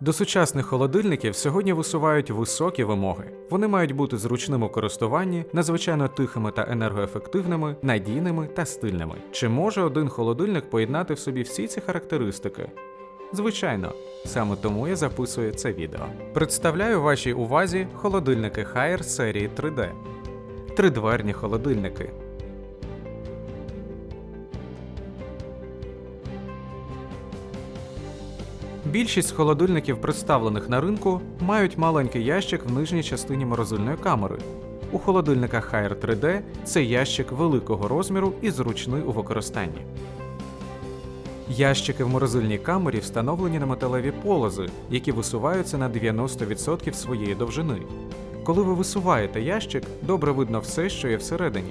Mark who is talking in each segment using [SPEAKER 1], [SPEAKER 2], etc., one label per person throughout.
[SPEAKER 1] До сучасних холодильників сьогодні висувають високі вимоги. Вони мають бути зручним у користуванні, надзвичайно тихими та енергоефективними, надійними та стильними. Чи може один холодильник поєднати в собі всі ці характеристики? Звичайно, саме тому я записую це відео. Представляю вашій увазі холодильники Haier серії 3D. Тридверні холодильники. Більшість холодильників, представлених на ринку, мають маленький ящик в нижній частині морозильної камери. У холодильниках Haier 3D це ящик великого розміру і зручний у використанні. Ящики в морозильній камері встановлені на металеві полози, які висуваються на 90% своєї довжини. Коли ви висуваєте ящик, добре видно все, що є всередині.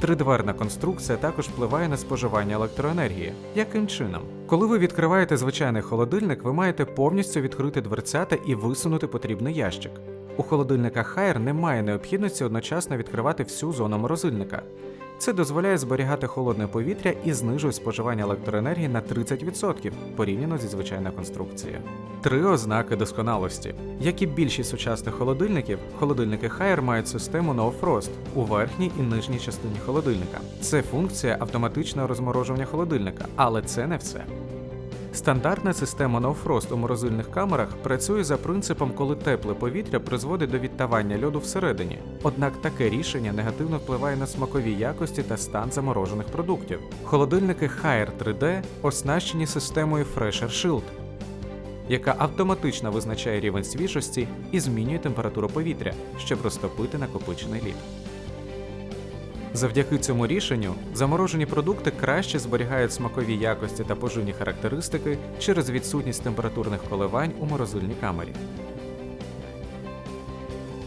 [SPEAKER 1] Тридверна конструкція також впливає на споживання електроенергії. Яким чином? Коли ви відкриваєте звичайний холодильник, ви маєте повністю відкрити дверцята і висунути потрібний ящик. У холодильниках Haier немає необхідності одночасно відкривати всю зону морозильника. Це дозволяє зберігати холодне повітря і знижує споживання електроенергії на 30% порівняно зі звичайною конструкцією. Три ознаки досконалості. Як і більшість сучасних холодильників, холодильники Haier мають систему No Frost у верхній і нижній частині холодильника. Це функція автоматичного розморожування холодильника, але це не все. Стандартна система No у морозильних камерах працює за принципом, коли тепле повітря призводить до відтавання льоду всередині. Однак таке рішення негативно впливає на смакові якості та стан заморожених продуктів. Холодильники Haier 3D оснащені системою Fresher Shield, яка автоматично визначає рівень свіжості і змінює температуру повітря, щоб розтопити накопичений лід. Завдяки цьому рішенню заморожені продукти краще зберігають смакові якості та поживні характеристики через відсутність температурних коливань у морозильній камері.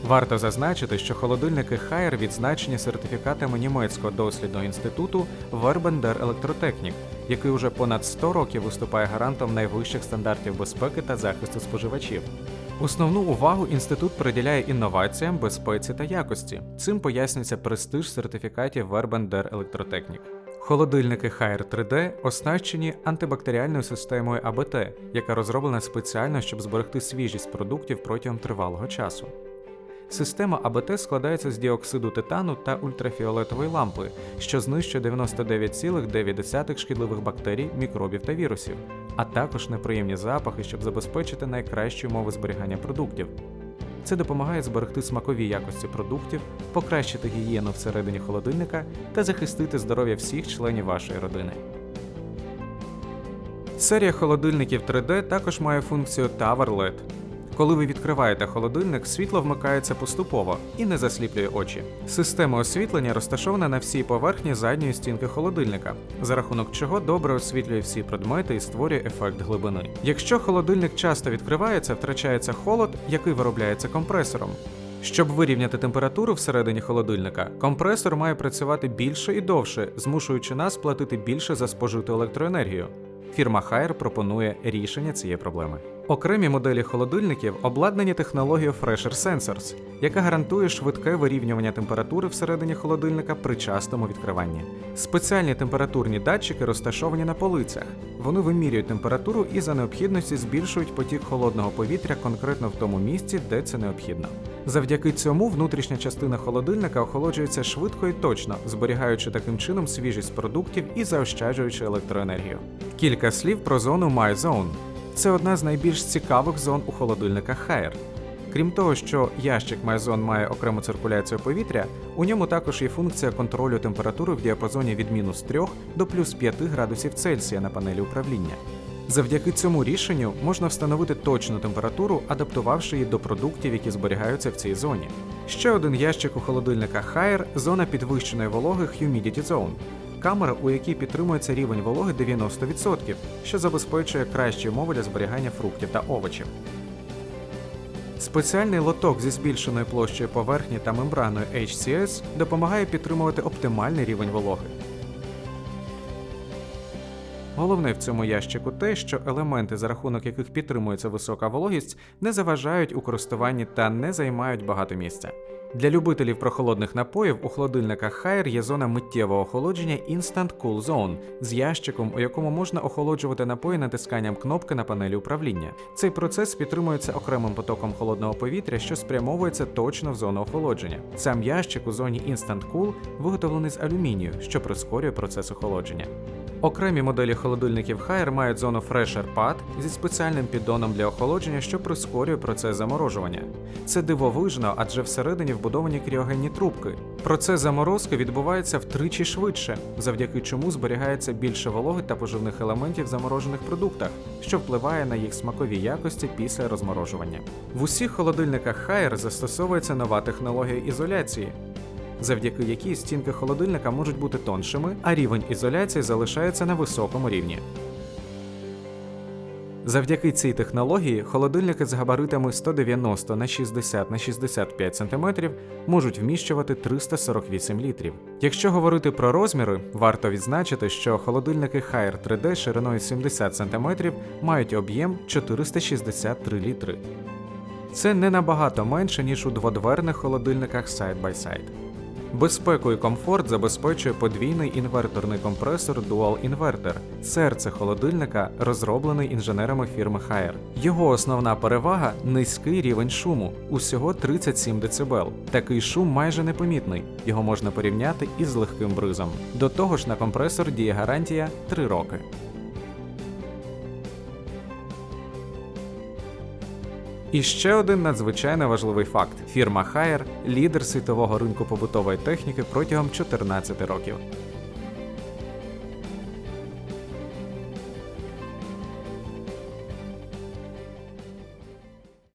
[SPEAKER 1] Варто зазначити, що холодильники Haier відзначені сертифікатами німецького дослідного інституту der Elektrotechnik, який уже понад 100 років виступає гарантом найвищих стандартів безпеки та захисту споживачів. Основну увагу інститут приділяє інноваціям, безпеці та якості. Цим пояснюється престиж сертифікатів der Elektrotechnik. Холодильники HR 3D оснащені антибактеріальною системою АБТ, яка розроблена спеціально, щоб зберегти свіжість продуктів протягом тривалого часу. Система АБТ складається з діоксиду титану та ультрафіолетової лампи, що знищує 99,9 шкідливих бактерій, мікробів та вірусів, а також неприємні запахи, щоб забезпечити найкращі умови зберігання продуктів. Це допомагає зберегти смакові якості продуктів, покращити гігієну всередині холодильника та захистити здоров'я всіх членів вашої родини. Серія холодильників 3D також має функцію Tower LED. Коли ви відкриваєте холодильник, світло вмикається поступово і не засліплює очі. Система освітлення розташована на всій поверхні задньої стінки холодильника, за рахунок чого добре освітлює всі предмети і створює ефект глибини. Якщо холодильник часто відкривається, втрачається холод, який виробляється компресором. Щоб вирівняти температуру всередині холодильника, компресор має працювати більше і довше, змушуючи нас платити більше за спожиту електроенергію. Фірма Haier пропонує рішення цієї проблеми. Окремі моделі холодильників обладнані технологією Fresher Sensors, яка гарантує швидке вирівнювання температури всередині холодильника при частому відкриванні. Спеціальні температурні датчики розташовані на полицях. Вони вимірюють температуру і за необхідності збільшують потік холодного повітря конкретно в тому місці, де це необхідно. Завдяки цьому внутрішня частина холодильника охолоджується швидко і точно, зберігаючи таким чином свіжість продуктів і заощаджуючи електроенергію. Кілька слів про зону MyZone. Це одна з найбільш цікавих зон у холодильниках Haier. Крім того, що ящик MyZone має окрему циркуляцію повітря, у ньому також є функція контролю температури в діапазоні від мінус 3 до плюс 5 градусів Цельсія на панелі управління. Завдяки цьому рішенню можна встановити точну температуру, адаптувавши її до продуктів, які зберігаються в цій зоні. Ще один ящик у холодильниках Haier – зона підвищеної вологи Humidity Zone. Камера, у якій підтримується рівень вологи 90%, що забезпечує кращі умови для зберігання фруктів та овочів. Спеціальний лоток зі збільшеною площею поверхні та мембраною HCS допомагає підтримувати оптимальний рівень вологи. Головне в цьому ящику те, що елементи, за рахунок яких підтримується висока вологість, не заважають у користуванні та не займають багато місця. Для любителів прохолодних напоїв у холодильниках Haier є зона миттєвого охолодження Instant Cool Zone з ящиком, у якому можна охолоджувати напої натисканням кнопки на панелі управління. Цей процес підтримується окремим потоком холодного повітря, що спрямовується точно в зону охолодження. Сам ящик у зоні Instant Cool виготовлений з алюмінію, що прискорює процес охолодження. Окремі моделі холодильників Haier мають зону Fresher Pad зі спеціальним піддоном для охолодження, що прискорює процес заморожування. Це дивовижно, адже всередині вбудовані кріогенні трубки. Процес заморозки відбувається втричі швидше, завдяки чому зберігається більше вологи та поживних елементів в заморожених продуктах, що впливає на їх смакові якості після розморожування. В усіх холодильниках Haier застосовується нова технологія ізоляції, завдяки якій стінки холодильника можуть бути тоншими, а рівень ізоляції залишається на високому рівні. Завдяки цій технології холодильники з габаритами 190 на 60 на 65 см можуть вміщувати 348 літрів. Якщо говорити про розміри, варто відзначити, що холодильники Haier 3D шириною 70 см мають об'єм 463 літри. Це не набагато менше, ніж у дводверних холодильниках side-by-side. Безпеку і комфорт забезпечує подвійний інверторний компресор Dual Inverter, серце холодильника, розроблений інженерами фірми Haier. Його основна перевага низький рівень шуму, усього 37 дБ. Такий шум майже непомітний, його можна порівняти із легким бризом. До того ж, на компресор діє гарантія 3 роки. І ще один надзвичайно важливий факт: фірма Haier – лідер світового ринку побутової техніки протягом 14 років.